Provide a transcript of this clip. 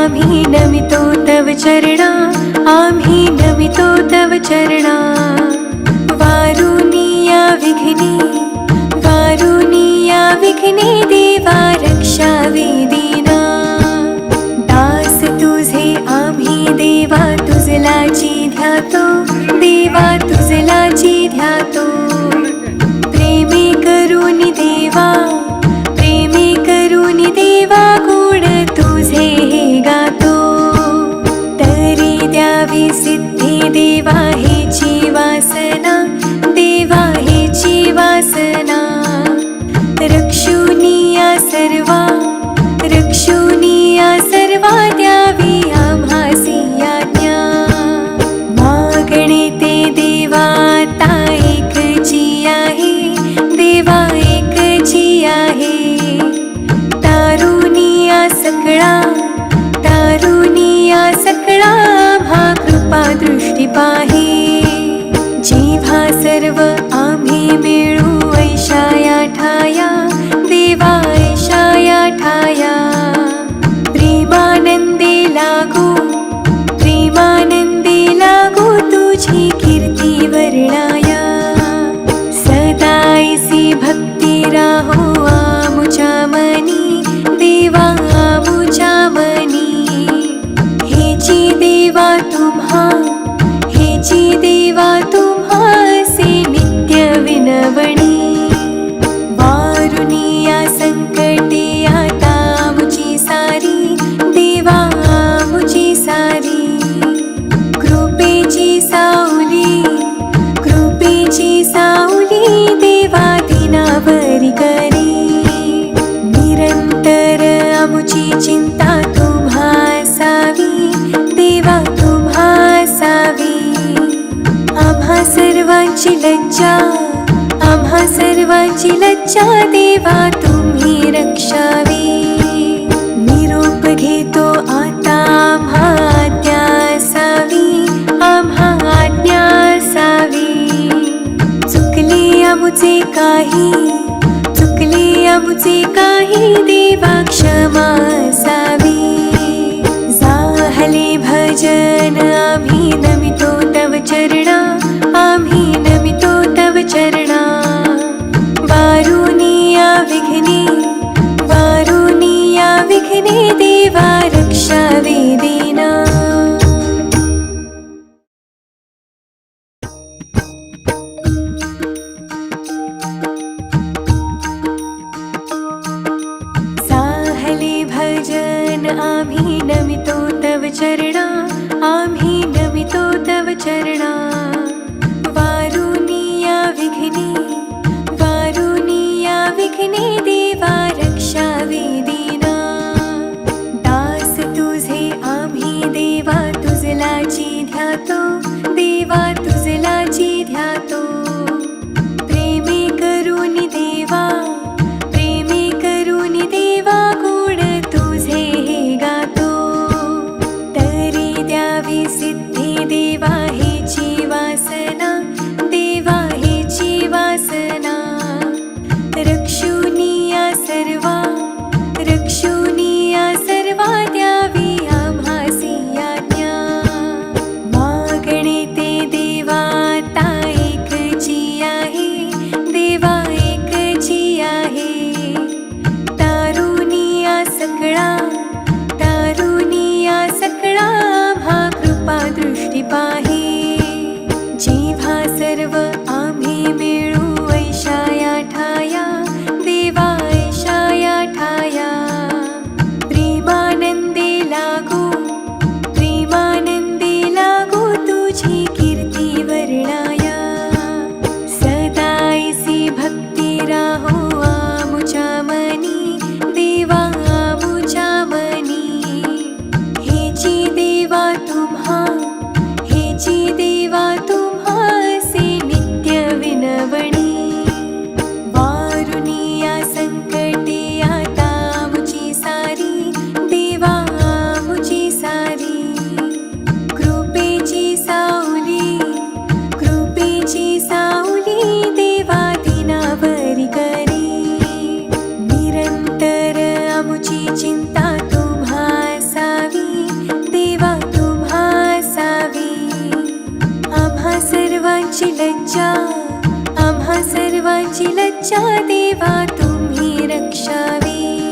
आम्ही नमितो तव चरणा आम्ही नमितो तव चरणा. वारुणीया विघ्नी वारुणीया विघ्नी देवा रक्षा वेदिना दास तुझे आम्ही देवा तुझला ध्यातो देवा तुझला ध्यातो. सिद्धिदेवा सर्व सर्वांची लज्जा आम्हा सर्वांची लज्जा देवा तुम्ही रक्षावी. निरोप घेतो आता आम्हा आज्ञासावी आम्हा आज्ञासावी. चुकले आमुचे काही चुकले आमुचे काही देवा क्षमा असावी जाहले भजन विखने देवा रक्षावि लज्जा आम्हा सर्वांची लज्जा देवा तुम्ही रक्षावी.